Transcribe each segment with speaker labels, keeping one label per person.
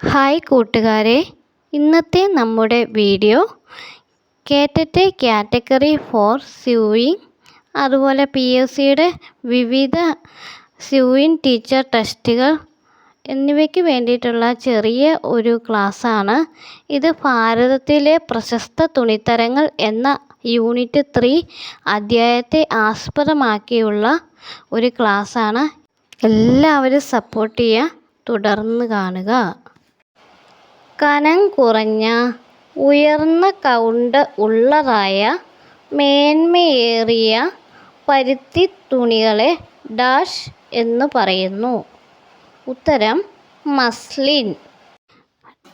Speaker 1: Hi കൂട്ടുകാരെ. ഇന്നത്തെ നമ്മുടെ വീഡിയോ കേറ്ററ്റ് കാറ്റഗറി ഫോർ സ്യൂയിങ് അതുപോലെ പി എസ് സിയുടെ വിവിധ സ്യൂയിങ് ടീച്ചർ ടെസ്റ്റുകൾ എന്നിവയ്ക്ക് വേണ്ടിയിട്ടുള്ള ചെറിയ ഒരു ക്ലാസ്സാണ്. ഇത് ഭാരതത്തിലെ പ്രശസ്ത തുണിത്തരങ്ങൾ എന്ന യൂണിറ്റ് ത്രീ അധ്യായത്തെ ആസ്പദമാക്കിയുള്ള ഒരു ക്ലാസ്സാണ്. എല്ലാവരും സപ്പോർട്ട് ചെയ്യുക തുടർന്ന് കാണുക. കനം കുറഞ്ഞ ഉയർന്ന കൗണ്ട് ഉള്ളതായ മേന്മയേറിയ പരുത്തി തുണികളെ ഡാഷ് എന്ന് പറയുന്നു. ഉത്തരം മസ്ലിൻ.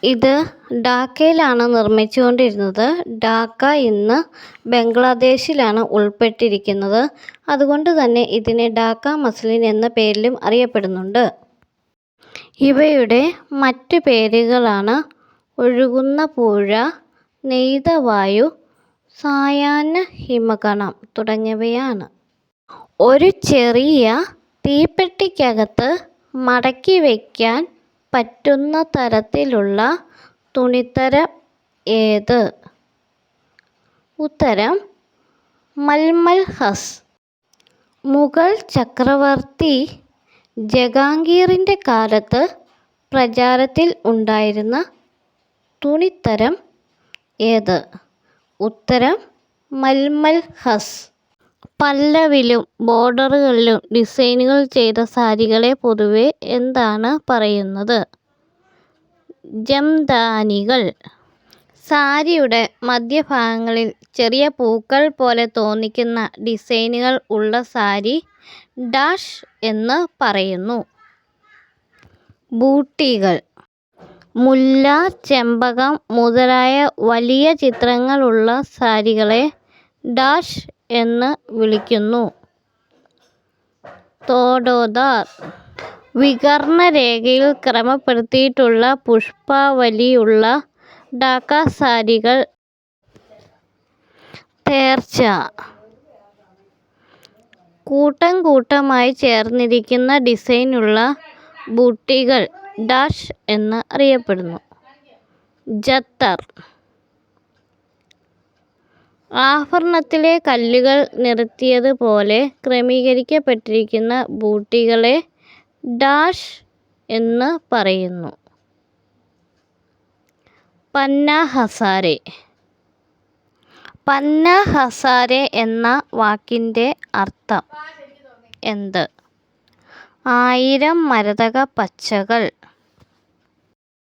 Speaker 1: ഇത് ഡാക്കയിലാണ് നിർമ്മിച്ചുകൊണ്ടിരുന്നത്. ഡാക്ക ഇന്ന് ബംഗ്ലാദേശിലാണ് ഉൾപ്പെട്ടിരിക്കുന്നത്. അതുകൊണ്ട് തന്നെ ഇതിനെ ഡാക്ക മസ്ലിൻ എന്ന പേരിലും അറിയപ്പെടുന്നുണ്ട്. ഇവയുടെ മറ്റു പേരുകളാണ് ഒഴുകുന്ന പുഴ നെയ്ത വായു സായാഹ്ന ഹിമകണം തുടങ്ങിയവയാണ്. ഒരു ചെറിയ തീപ്പെട്ടിക്കകത്ത് മടക്കി വയ്ക്കാൻ പറ്റുന്ന തരത്തിലുള്ള തുണിത്തരം ഏത്? ഉത്തരം മൽമൽഹസ് മുഗൾ ചക്രവർത്തി ജഹാംഗീറിന്റെ കാലത്ത് പ്രചാരത്തിൽ ഉണ്ടായിരുന്ന തുണിത്തരം ഏത്? ഉത്തരം മൽമൽ ഹസ്. പല്ലവിലും ബോർഡറുകളിലും ഡിസൈനുകൾ ചെയ്ത സാരികളെ പൊതുവെ എന്താണ് പറയുന്നത്? ജംദാനികൾ. സാരിയുടെ മധ്യഭാഗങ്ങളിൽ ചെറിയ പൂക്കൾ പോലെ തോന്നിക്കുന്ന ഡിസൈനുകൾ ഉള്ള സാരി ഡാഷ് എന്ന് പറയുന്നു. ബൂട്ടികൾ. മുല്ല ചെമ്പകം മുതലായ വലിയ ചിത്രങ്ങളുള്ള സാരികളെ ഡാഷ് എന്ന് വിളിക്കുന്നു. തോഡോദാർ വികർണ രേഖയിൽ ക്രമപ്പെടുത്തിയിട്ടുള്ള പുഷ്പാവലിയുള്ള ഡാക്ക സാരികൾ. തേർച്ച. കൂട്ടം കൂട്ടമായി ചേർന്നിരിക്കുന്ന ഡിസൈനുള്ള ബൂട്ടികൾ. ഡാഷ് എന്ന് അറിയപ്പെടുന്നു. ജത്തർ. ആഭരണത്തിലെ കല്ലുകൾ നിരത്തിയതുപോലെ ക്രമീകരിക്കപ്പെട്ടിരിക്കുന്ന ബൂട്ടികളെ ഡാഷ് എന്ന് പറയുന്നു. പന്ന ഹസാരെ പന്ന ഹസാരെ എന്ന വാക്കിന്റെ അർത്ഥം എന്ത്? ആയിരം മരതക പച്ചകൾ.